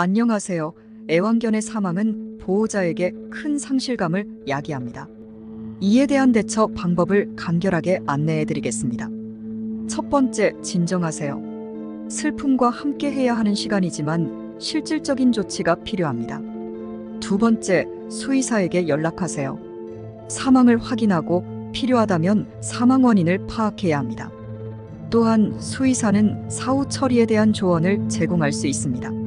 안녕하세요. 애완견의 사망은 보호자에게 큰 상실감을 야기합니다. 이에 대한 대처 방법을 간결하게 안내해 드리겠습니다. 첫 번째, 진정하세요. 슬픔과 함께 해야 하는 시간이지만 실질적인 조치가 필요합니다. 두 번째, 수의사에게 연락하세요. 사망을 확인하고 필요하다면 사망 원인을 파악해야 합니다. 또한 수의사는 사후 처리에 대한 조언을 제공할 수 있습니다.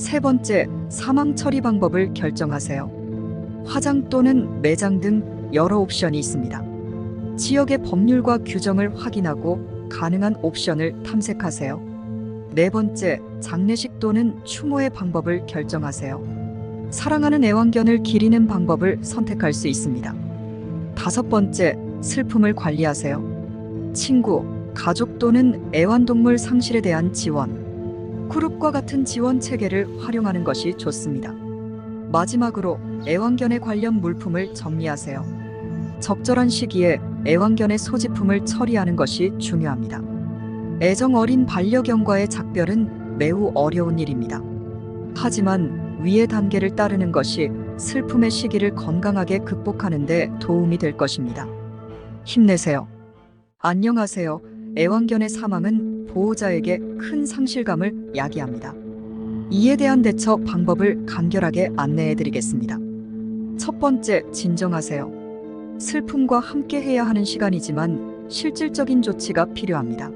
세 번째, 사망 처리 방법을 결정하세요. 화장 또는 매장 등 여러 옵션이 있습니다. 지역의 법률과 규정을 확인하고 가능한 옵션을 탐색하세요. 네 번째, 장례식 또는 추모의 방법을 결정하세요. 사랑하는 애완견을 기리는 방법을 선택할 수 있습니다. 다섯 번째, 슬픔을 관리하세요. 친구, 가족 또는 애완동물 상실에 대한 지원, 그룹과 같은 지원 체계를 활용하는 것이 좋습니다. 마지막으로 애완견에 관련 물품을 정리하세요. 적절한 시기에 애완견의 소지품을 처리하는 것이 중요합니다. 애정 어린 반려견과의 작별은 매우 어려운 일입니다. 하지만 위의 단계를 따르는 것이 슬픔의 시기를 건강하게 극복하는 데 도움이 될 것입니다. 힘내세요. 안녕하세요. 애완견의 사망은 보호자에게 큰 상실감을 야기합니다. 이에 대한 대처 방법을 간결하게 안내해 드리겠습니다. 첫 번째, 진정하세요. 슬픔과 함께 해야 하는 시간이지만 실질적인 조치가 필요합니다.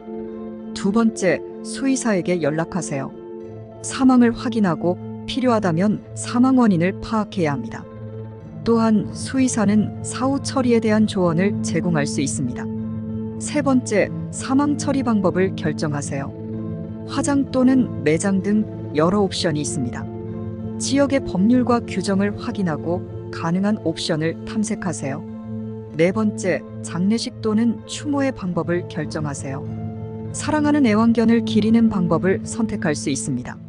두 번째, 수의사에게 연락하세요. 사망을 확인하고 필요하다면 사망 원인을 파악해야 합니다. 또한 수의사는 사후 처리에 대한 조언을 제공할 수 있습니다. 세 번째, 사망 처리 방법을 결정하세요. 화장 또는 매장 등 여러 옵션이 있습니다. 지역의 법률과 규정을 확인하고 가능한 옵션을 탐색하세요. 네 번째, 장례식 또는 추모의 방법을 결정하세요. 사랑하는 애완견을 기리는 방법을 선택할 수 있습니다.